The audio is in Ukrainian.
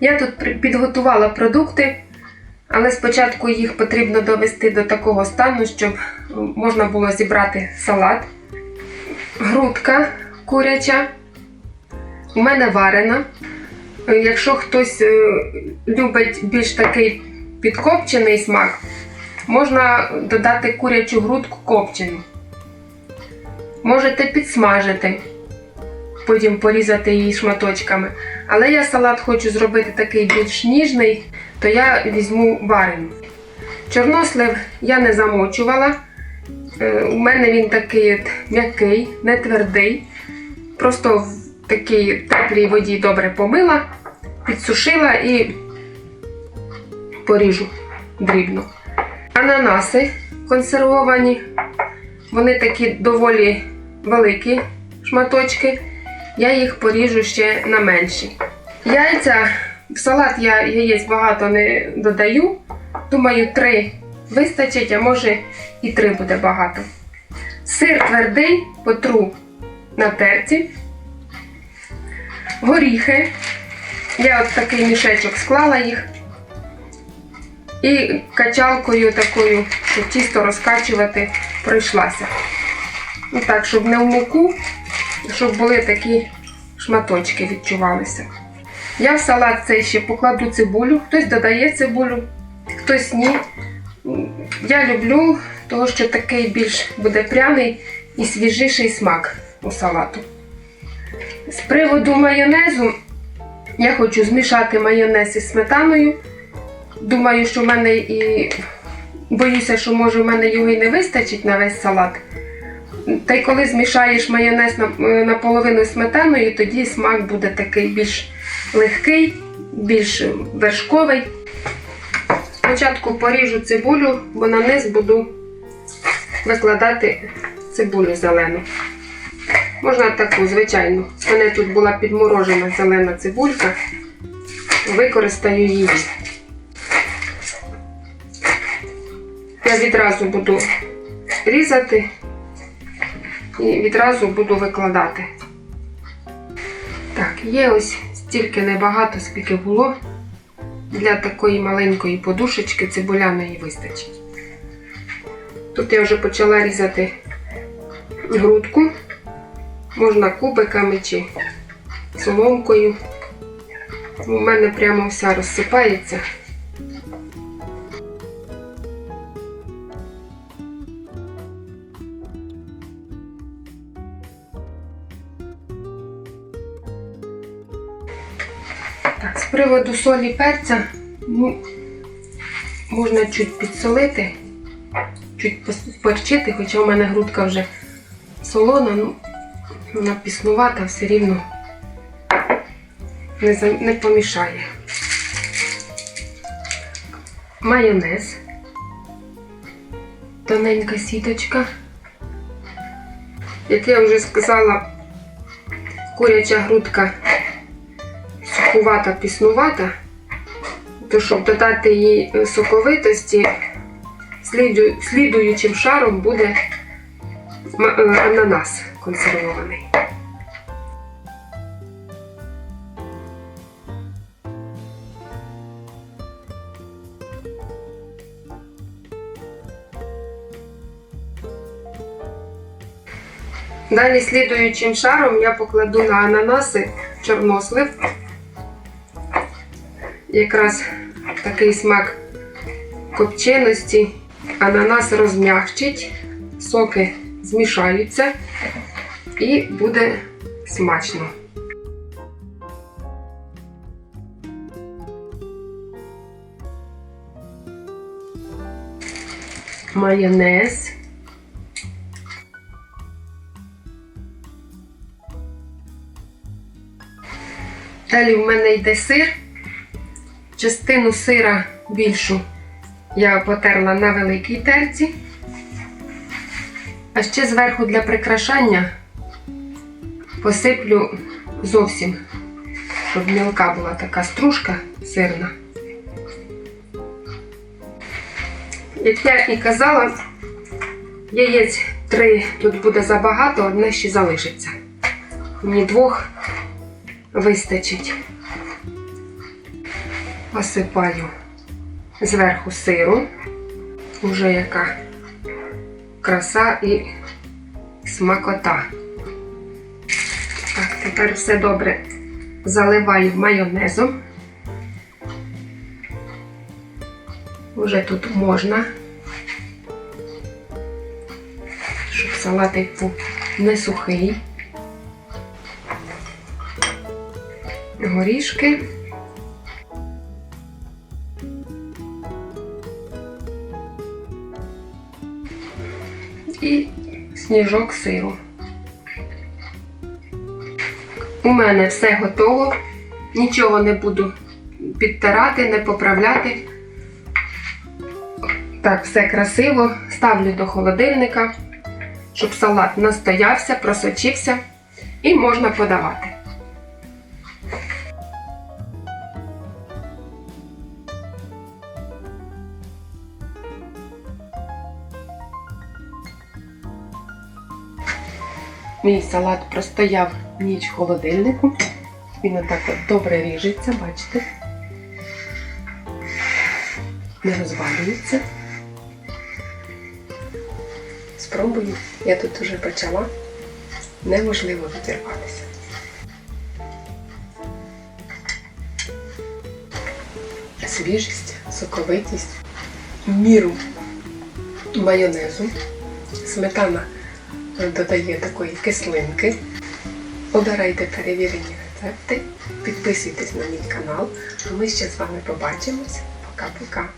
Я тут підготувала продукти, але спочатку їх потрібно довести до такого стану, щоб можна було зібрати салат. Грудка куряча. У мене варена. Якщо хтось е, любить більш такий підкопчений смак, можна додати курячу грудку копчену. Можете підсмажити, потім порізати її шматочками. Але я салат хочу зробити такий більш ніжний, то я візьму варену. Чорнослив я не замочувала. Е, У мене він такий м'який, не твердий. Просто в такій теплій воді добре помила, підсушила і поріжу дрібно. Ананаси консервовані. Вони такі доволі великі шматочки. Я їх поріжу ще на менші. Яйця. В салат я яєць багато не додаю. Думаю, три вистачить, а може і три буде багато. Сир твердий, потру на терці. Горіхи. Я от такий мішечок склала їх. І качалкою такою, щоб тісто розкачувати, пройшлася. Ну так, щоб не в муку, щоб були такі шматочки відчувалися. Я в салат цей ще покладу цибулю, хтось додає цибулю, хтось ні. Я люблю, тому що такий більш буде пряний і свіжіший смак у салату. З приводу майонезу я хочу змішати майонез із сметаною. Думаю, що в мене і боюся, що може в мене його і не вистачить на весь салат. Та й коли змішаєш майонез е, наполовину сметаною, тоді смак буде такий більш легкий, більш вершковий. Спочатку поріжу цибулю, бо на низ буду викладати цибулю зелену. Можна таку, звичайну. У мене тут була підморожена зелена цибулька. Використаю її. Я відразу буду різати і відразу буду викладати. Так, є ось стільки небагато, скільки було. Для такої маленької подушечки цибуляної вистачить. Тут я вже почала різати грудку. Можна кубиками чи соломкою. У мене прямо вся розсипається. Так, з приводу солі перця, ну, можна чуть підсолити, чуть поперчити, хоча в мене грудка вже солона, ну, вона піснувата, все рівно не, не помішає. Майонез, тоненька сіточка. Як я вже сказала, куряча грудка сухувата, піснувата, то щоб додати їй е, соковитості, слідуючим шаром буде е, ананас консервований. Далі слідуючим шаром я покладу на ананаси чорнослив. Якраз такий смак копченості. Ананас розм'якчить, соки змішаються і буде смачно. Майонез. Далі в мене йде сир. Частину сира більшу я потерла на великій терці. А ще зверху для прикрашання посиплю зовсім, щоб мілка була така стружка сирна. Як я і казала, яєць три тут буде забагато, одне ще залишиться. Мені двох вистачить. Посипаю зверху сиру. Уже яка краса і смакота. Так, тепер все добре заливаю майонезом. Уже тут можна, щоб салатик був не сухий. Горішки. І сніжок сиру. У мене все готово. Нічого не буду підтирати, не поправляти. Так, все красиво. Ставлю до холодильника, щоб салат настоявся, просочився і можна подавати. Мій салат простояв ніч в холодильнику. Він отак от добре ріжеться, бачите? Не розвалюється. Спробую. Я тут уже почала. Неможливо відірватися. Свіжість, соковитість, міру майонезу, сметана додає такої кислинки. Обирайте перевірені рецепти, підписуйтесь на мій канал, а ми ще з вами побачимось. Пока-пока.